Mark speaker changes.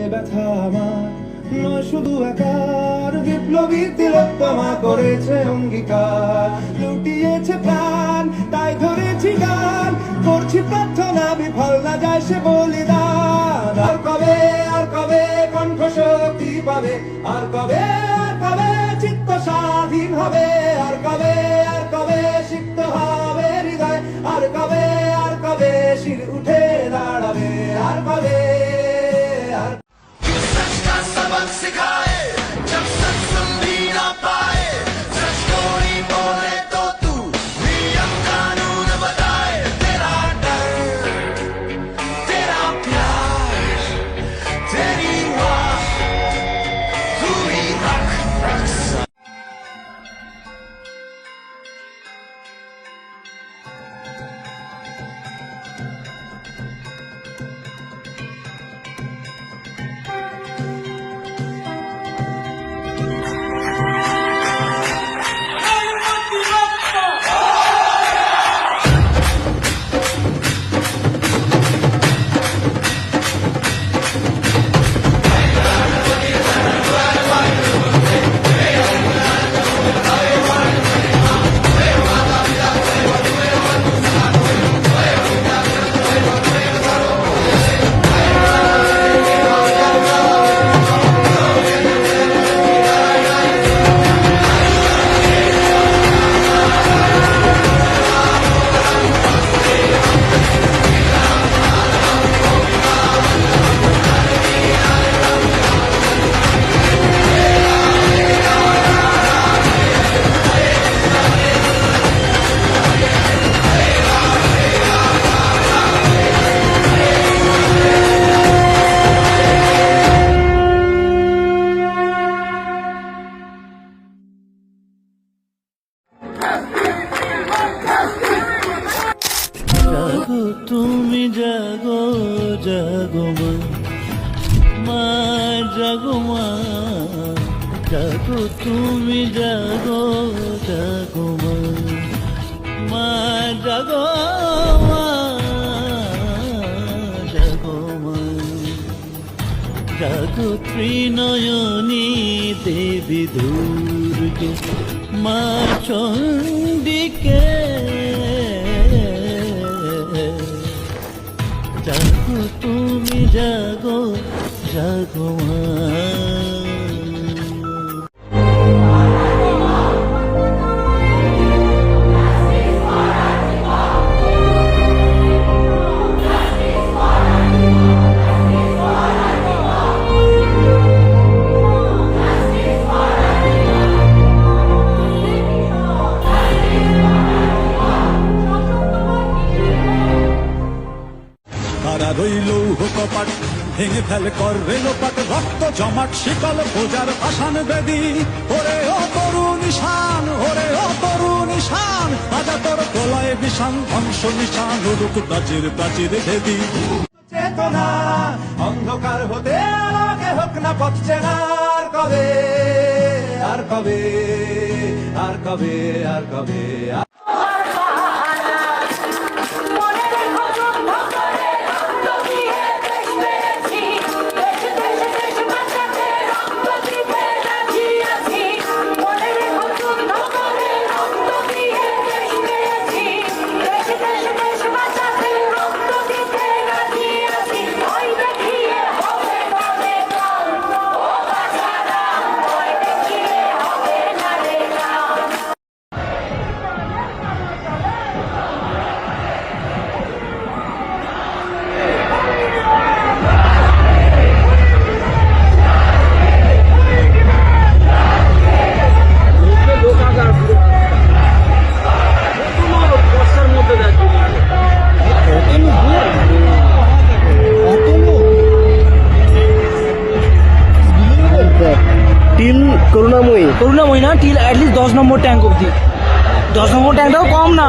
Speaker 1: ব্যথা আমার। নয় শুধু একার। বিপ্লবী তিলোত্তমা করেছে অঙ্গীকার। লুটিয়েছে প্রাণ, তাই ধরেছি গান। করছি প্রার্থনা, বিফল না যায় সে বলিদান। আর কবে আর কবে কণ্ঠ শক্তি পাবে? আর কবে আর কবে চিত্ত স্বাধীন হবে? আর কবে
Speaker 2: তুমি জাগো জাগো মা। মা, জাগো মা। জাগো তুমি, জাগো জাগো মা। মা, জাগো মা। জাগো মা। জাগো ত্রিনয়নী দেবী দুর্গে। মা চণ্ডিকে জাগো তুমি জাগো জাগো মা।
Speaker 3: ভেঙে ফেলে কর রেলোপাট রক্ত, জমাট শিকল পূজার আসান বেদি। ওরে ও তরুণ নিশান ওরে ও তরুণ নিশান আজা তোর গলায় বিষান, ধ্বংস নিশান, উড়ুক প্রাচীর প্রাচীর ভেদি।
Speaker 1: চেতনা, অন্ধকার হতে আলোকে হোক না পথ চেনা আর কবে আর কবে আর কবে আর কবে
Speaker 4: করুণাময়ী না টিল অ্যাটলিস্ট দশ নম্বর ট্যাঙ্ক অব্দি দশ নম্বর ট্যাঙ্কটাও কম না।